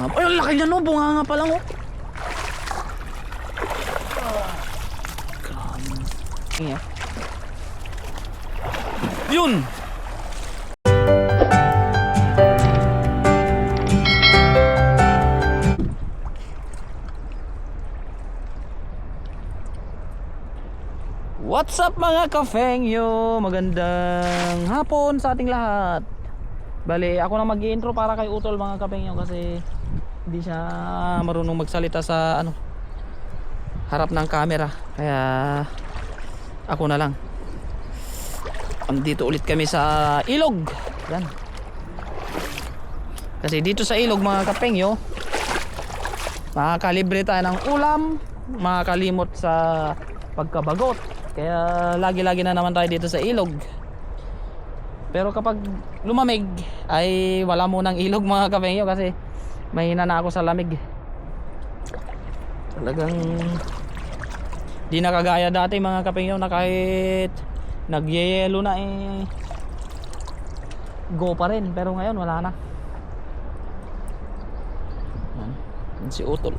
Ay, ang laki niya no, bunga nga pa lang oh. Grabe. Tingnan. Yun! What's up mga kafengyo? Magandang hapon sa ating lahat. Bali, ako na mag-intro para kay Utol mga kafengyo kasi hindi siya marunong magsalita sa ano harap ng camera. Kaya ako na lang. Andito ulit kami sa ilog. Yan. Kasi dito sa ilog mga kapengyo, makakalibre tayo ng ulam, makakalimot sa pagkabagot. Kaya lagi-lagi na naman tayo dito sa ilog. Pero kapag lumamig ay wala munang ilog mga kapengyo kasi mahina na ako sa lamig. Talagang di na kagaya dati mga kapengyo na kahit nagyeyelo na eh go pa rin pero ngayon wala na. Yan. Si Utol.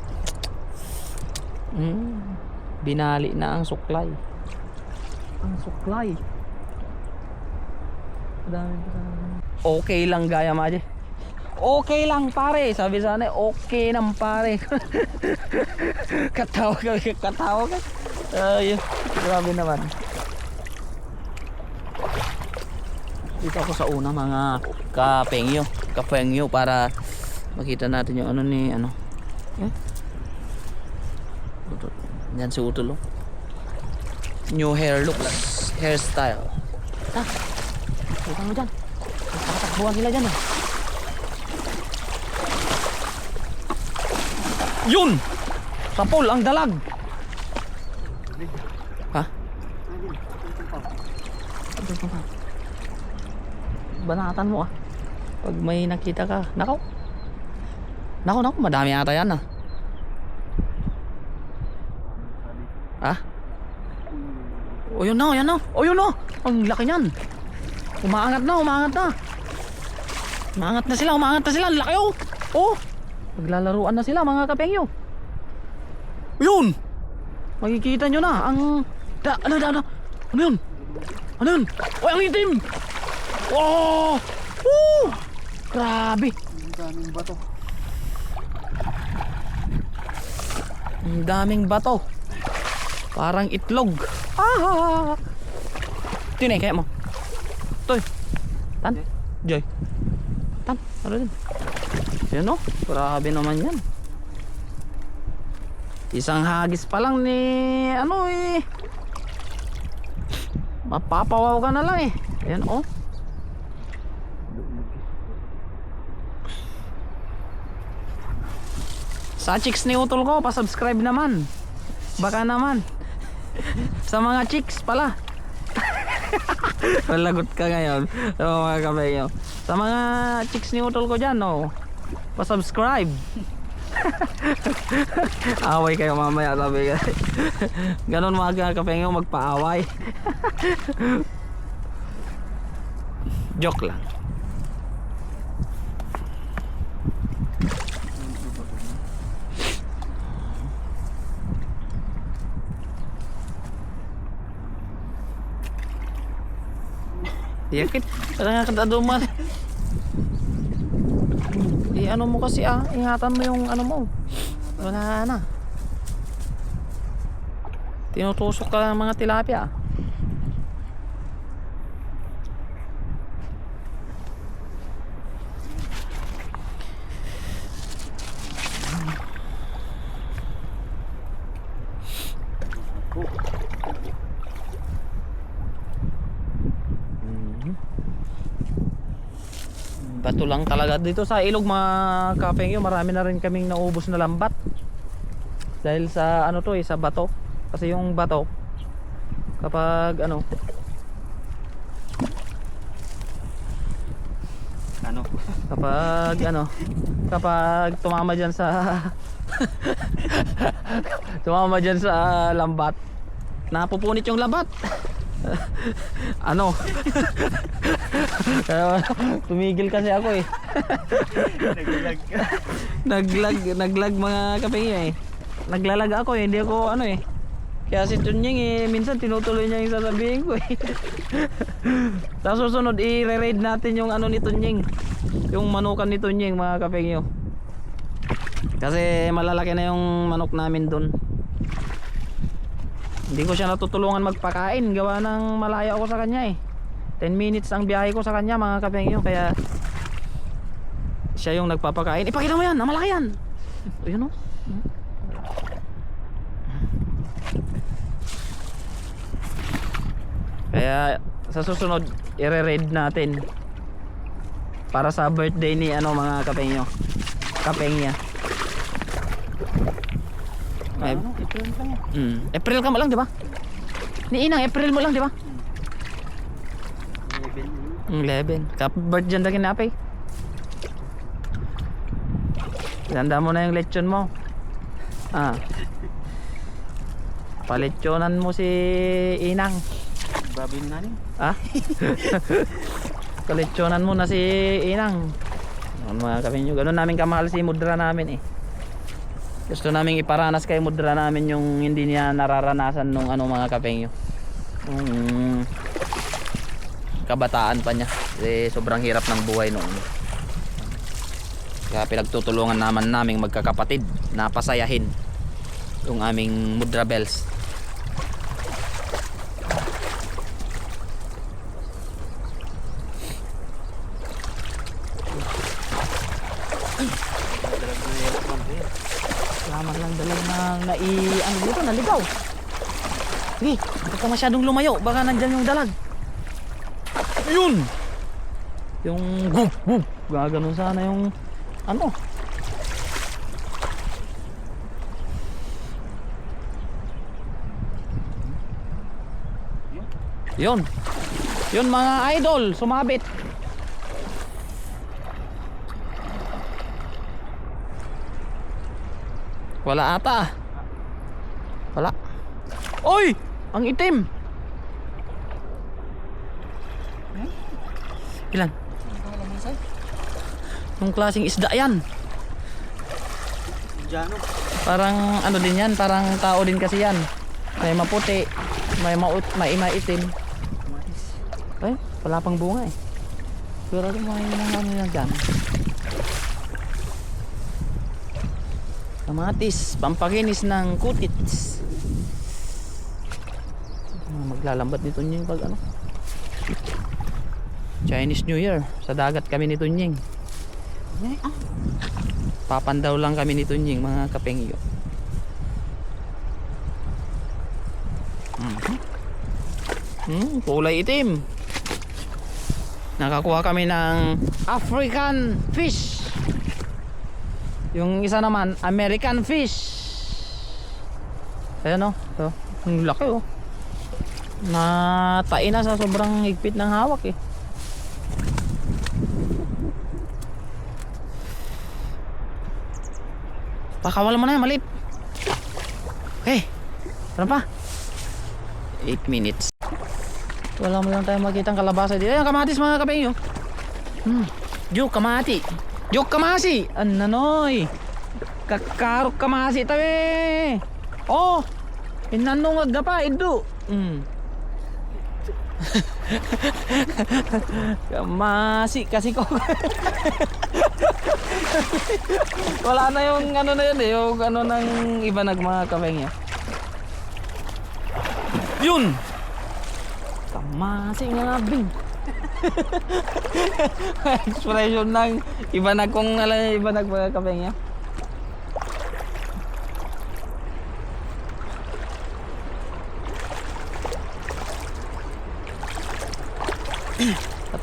Mm. Binali na ang suklay. Ang suklay. Dami Okay lang gaya maje. Okay lang pare, sabi sana okay lang pare. katawa ka, katawa ka. Ay, grabe naman. Dito ako sa una mga kapengyo, kapengyo para makita natin yung ano ni ano. Eh? Yan si Utol oh. New hair looks, hairstyle. Ah, kita mo dyan. Nakatakbuhan sila dyan ah. Yun! Sapol ang dalag. Ha? Banatan mo ah. Pag may nakita ka. Nakaw. Nakaw, nakaw. Madami ata yan ah. Ha? O yun na, o yan na. O yun na. Ang laki niyan. Umaangat na, umaangat na. Umaangat na sila, umaangat na sila. Ang laki oh. Oh. Naglalaruan na sila mga kapengyo. Yun! Makikita nyo na ang... Da, ano, da, ano? Ano yun? Ano yun? Uy, ang itim! Wow! Woo! Grabe! Ang daming bato. Ang daming bato. Parang itlog. Ah! Tinay, kaya mo. Toy. Tan. Joy. Tan. Ano din? Yan o. Grabe naman yan. Isang hagis pa lang ni ano eh. Mapapawaw ka na lang eh. Ayan oh. Sa chicks ni Utol ko, pa-subscribe naman. Baka naman. Sa mga chicks pala. Malagot ka ngayon. Sa mga kabayo. Sa mga chicks ni Utol ko dyan, no. Pa-subscribe. Away kayo mamaya sabi ka. Ganon mga kapenyo magpaaway. Joke lang. Yakit, kailangan ka Eh ano mo kasi ah, ingatan mo yung ano mo. Wala na. Tinutusok ka ng mga tilapia. Bato lang talaga. Dito sa ilog mga kapengyo marami na rin kaming naubos na lambat. Dahil sa ano to eh sa bato. Kasi yung bato kapag ano Ano? kapag ano kapag tumama dyan sa tumama dyan sa lambat napupunit yung lambat ano? Tumigil kasi ako eh. Naglag naglag, naglag mga kapingyo eh. Naglalag ako eh, hindi ako ano eh. Kaya si Chunying eh, minsan tinutuloy niya yung sasabihin ko eh. Sa susunod, i-raid natin yung ano ni Tunying. Yung manukan ni Tunying mga kapingyo. Kasi malalaki na yung manok namin dun. Hindi ko siya natutulungan magpakain. Gawa ng malayo ako sa kanya eh. 10 minutes ang biyahe ko sa kanya mga kapengyo. Kaya siya yung nagpapakain. Ipakita mo yan, ang malaki yan. Ayun o. Kaya sa susunod, i-raid natin. Para sa birthday ni ano mga kapengyo. Kapengya. May, Ano? Yun lang yan. Mm. April ka mo lang, di ba? Ni Inang, April mo lang, di ba? Eleven yun. Mm, 11. Kapag dyan na kinapay. Ganda mo na yung lechon mo. Ah. Paletsyonan mo si Inang. Babin na rin. Ah? Paletsyonan mo na si Inang. Ano mga kami nyo. Ganun namin kamahal si Mudra namin eh. Gusto namin iparanas kay Mudra namin yung hindi niya nararanasan nung ano mga kapengyo. Nung kabataan pa niya. Kasi sobrang hirap ng buhay noon. Kaya pinagtutulungan naman naming magkakapatid na pasayahin yung aming Mudra Bells. Dalag na yung vampire. Salamat lang dalag na nai... Ano dito? Naligaw. Sige, huwag ka masyadong lumayo. Baka nandyan yung dalag. Ayun! Yung gub, gub. Gaganon sana yung... Ano? Yun. Yun mga idol, sumabit. Wala ata. Wala. Oy! Ang itim. Ilan? Yung klaseng isda yan. Parang ano din yan, parang tao din kasi yan. May maputi, may maut, may maitim. Eh, wala pang bunga eh. Pero yung mga yung ano yan dyan. Kamatis, pampakinis ng kutits. Maglalambat dito yung pag ano. Chinese New Year. Sa dagat kami ni Tunying. Ah. Papandaw lang kami ni Tunying mga kapengyo. Mhm. Hmm, kulay itim. Nakakuha kami ng African fish. Yung isa naman, American fish. Ayan o. Oh. Ang laki oh. Natain na sa sobrang higpit ng hawak eh. Pakawala mo na yan, malip. Okay. Ano pa? 8 minutes. Wala mo lang tayo makitang kalabasa dito. Ayan, kamatis mga kapengyo. Hmm. Joke kamati. Joke kamasi. Ananoy. Kakarok kamasi tabi. Oh. Inanong agapa idu. Hmm. Kamasi kasi ko. Wala na yung ano na yun eh, yung ano ng iba nag mga kapengyo. Yun! Kamasi nga bing. Expression ng iba na kung ala iba nag mga kapengyo.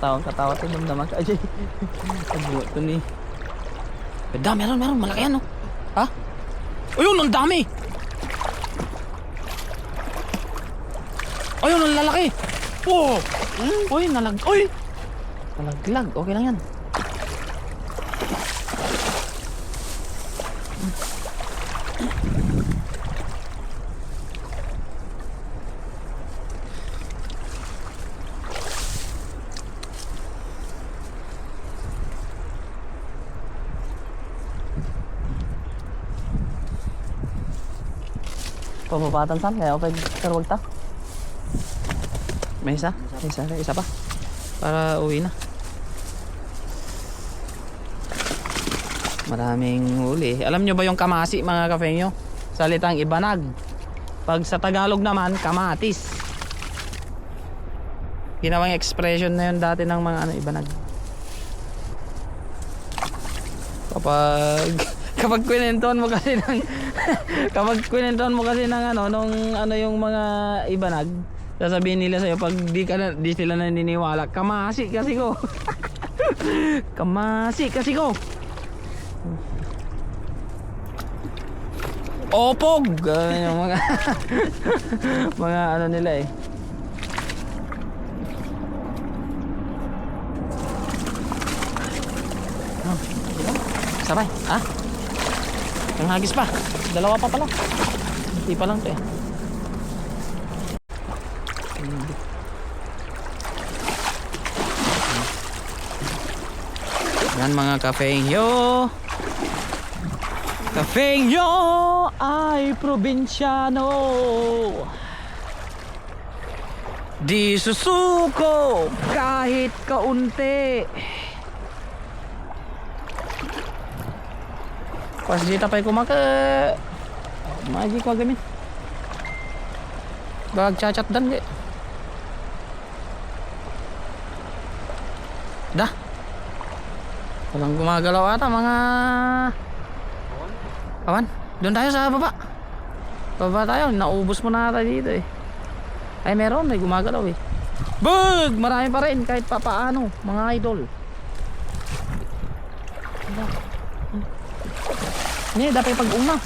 Katawa, katawa to damdaman ka Ajay. Agwa to ni. Ganda, meron, meron. Malaki yan, oh. Ha? Ayun, ang dami! Ayun, ang lalaki! Oh! Uy, nalag... Uy! Nalaglag. Okay lang yan. Pamapatan san kaya pag karwag ta. May isa? May isa, may isa pa. Para uwi na. Maraming huli. Alam nyo ba yung kamasi mga kafenyo? Salitang ibanag. Pag sa Tagalog naman, kamatis. Ginawang expression na yun dati ng mga ano, ibanag. Kapag kapag kwinentuhan mo kasi ng kapag kwinentuhan mo kasi ng ano nung ano yung mga ibanag sasabihin nila sa'yo pag di ka di sila naniniwala kamasi kasi ko. Kamasi kasi ko. Opog Ganun yung mga mga ano nila eh. Oh, Sabay, ha? Ang hagis pa. Dalawa pa pala. Hindi pa lang to eh. Yan mga kafengyo. Kafengyo ay probinsyano. Di susuko kahit kaunti. Pas pa kumaka Magi ko gamin. Bag cacat dan ge. Dah. Walang gumagalaw ata mga Kawan, doon tayo sa baba. Baba tayo, naubos mo na ata dito eh. Ay meron, may gumagalaw eh. Bug! Marami pa rin kahit pa paano, mga idol. Ini dapat pag-uma.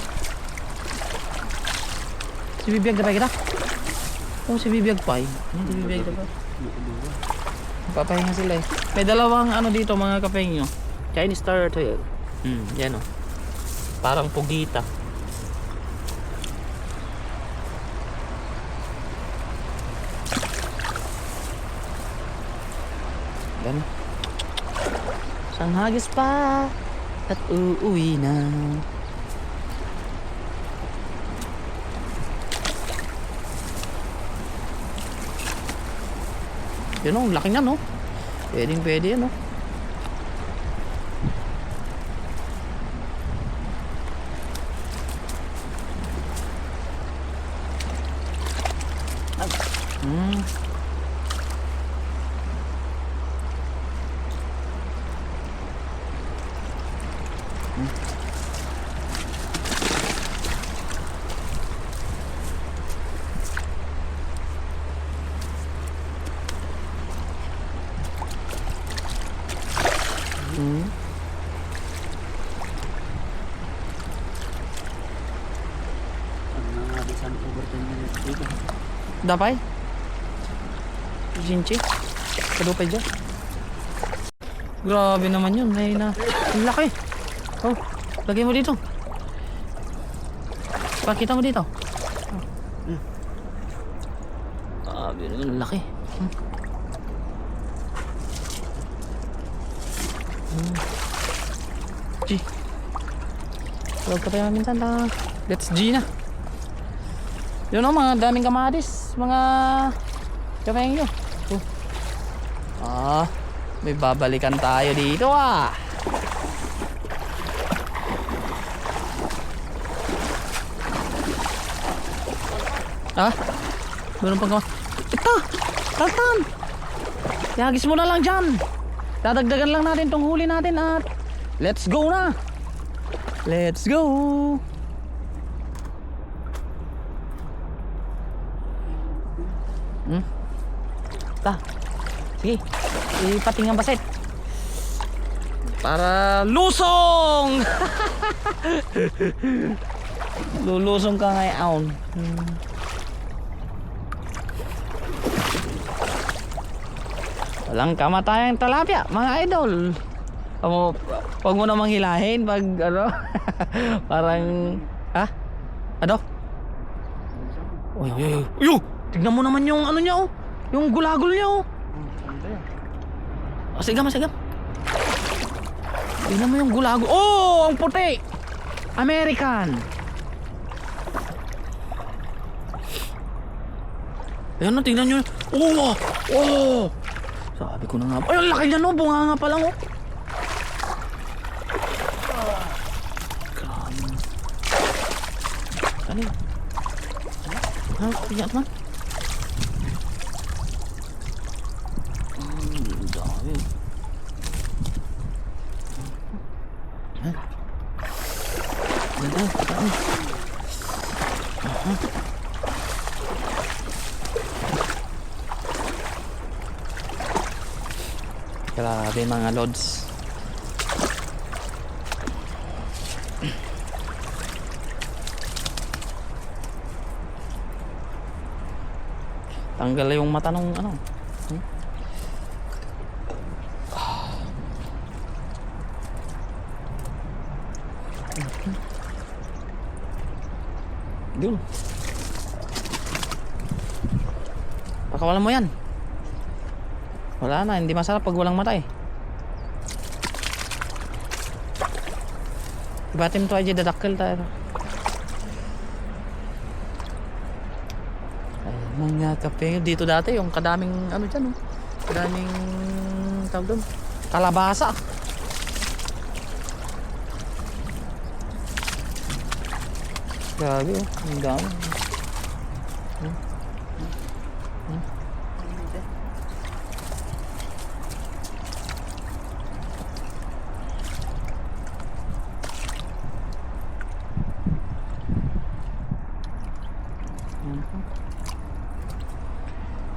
Si Bibiyag dapat kita. Oh, si Bibiyag pa eh. Si Bibiyag dapat? Papahinga sila eh. May dalawang ano dito mga kapengyo. Chinese turtle. Hmm, yan oh. Parang pugita. Yan. Sang hagis pa at uuwi na. Yun o, laki niya no. Pwedeng pwede yan no. Hmm. Hmm. Ang mga bisan overtime nila dito. Dapay? Jinchi? Kadupay dyan? Grabe naman yun. May na... Ang laki. Oh, lagay mo dito. Pakita mo dito. Oh. Grabe, ang laki. Hmm. Hmm. G. Ka pa yung minsan na. Let's G na. Yun o, mga daming kamatis. Mga kamengyo. Oh. Ah, may babalikan tayo dito ah. Ah? Meron pang kamatis. Ito! Kaltan! Yagis mo na lang dyan. Dadagdagan lang natin tong huli natin at let's go na! Let's go! Ta. Sige. Ipating ang baset. Para lusong! Lulusong ka ngayon. Hmm. Walang kamatayang talapia, mga idol. Amo, wag mo namang hilahin pag ano, parang ha? Ano? Uy, uy, uy. Uy! Tignan mo naman yung ano niya oh. Yung gulagol niya oh. Oh, sigam, sigam. Tignan mo yung gulagol. Oh, ang puti. American. Ayan na, tingnan nyo. Oh! Oh! Sabi ko na nga. Ay, ang laki niya no. Bunga nga pa lang oh. Grabe. Ano yun? Ha? Tingnan naman. Hmm, ang dami. Ha? Ganda, dami. Grabe mga lods. Tanggal yung mata nung ano. Hmm? Yun. Pakawalan mo yan. Wala na, hindi masarap pag walang mata eh. Ibatim to aja dadakkel tayo. Ay, mga kape dito dati yung kadaming ano diyan oh. Kadaming tawag doon. Kalabasa. Grabe oh, ang dami.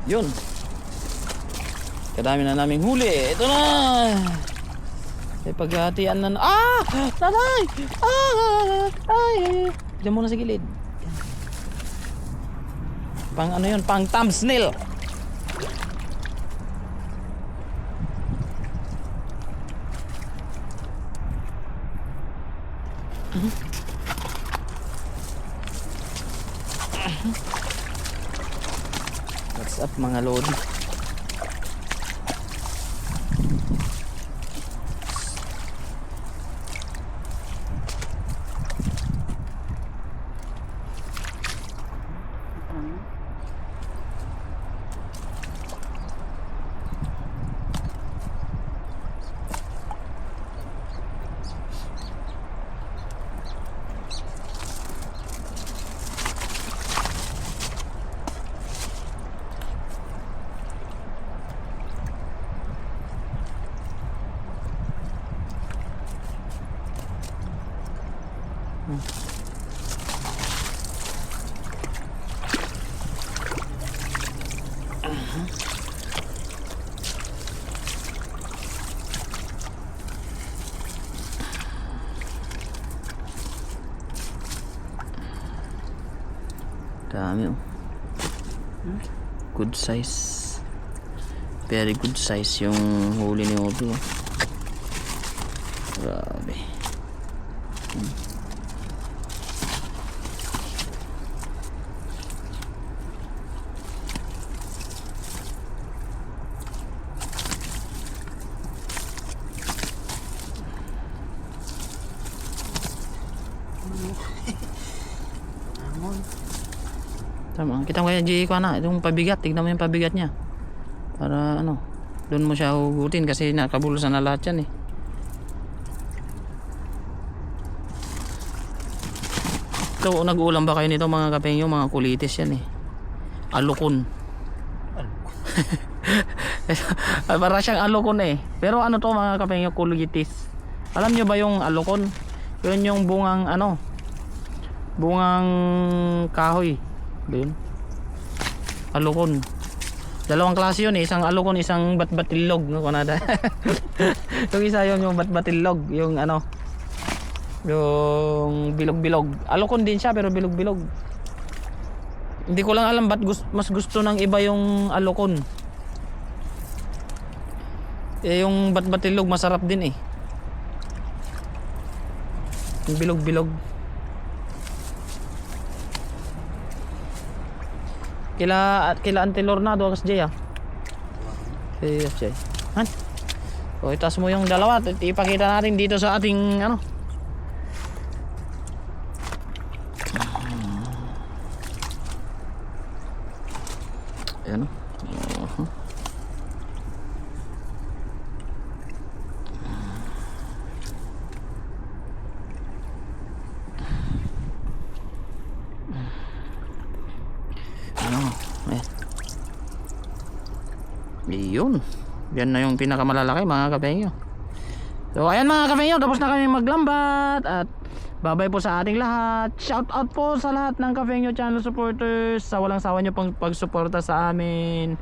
Yun. Kadami na naming huli. Ito na. May paghatian na. Ah! Nanay! Ah! Ay! Diyan muna sa gilid. Pang ano yun? Pang thumbnail. What's up mga lodi? Dami oh. Good size. Very good size yung huli ni Obi. oh. Grabe. Hmm. Hamon. Tama. Kita mo kaya G ko na. Itong pabigat. Tignan mo yung pabigat niya. Para ano. Doon mo siya hugutin kasi nakabulusan na lahat yan eh. Ito, nag-uulam ba kayo nito mga kapengyo? Mga kulitis yan eh. Alukon. Ah, Para siyang alukon eh. Pero ano to mga kapengyo? Kulitis. Alam nyo ba yung alukon? Yun yung bungang ano? Bungang kahoy. Yun? Alukon. Dalawang klase yun eh. Isang alukon, isang batbatilog. No? Kunada. yung isa yun yung batbatilog. Yung ano. Yung bilog-bilog. Alukon din siya pero bilog-bilog. Hindi ko lang alam ba't gus- mas gusto ng iba yung alukon. Eh yung batbatilog masarap din eh. Yung bilog-bilog. Kila at kila Ante Lorna do kas Jay ah. Eh Jay. Han. O itas mo yung dalawa at ipakita natin dito sa ating ano. Ayan o. Oh. Ano? Ayan. Iyon. Yan na yung pinakamalalaki mga kapengyo. So ayan mga kapengyo, tapos na kami maglambat at babay po sa ating lahat. Shout out po sa lahat ng Kapengyo channel supporters sa walang sawa nyo pang pagsuporta sa amin.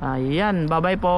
Ayan, babay po.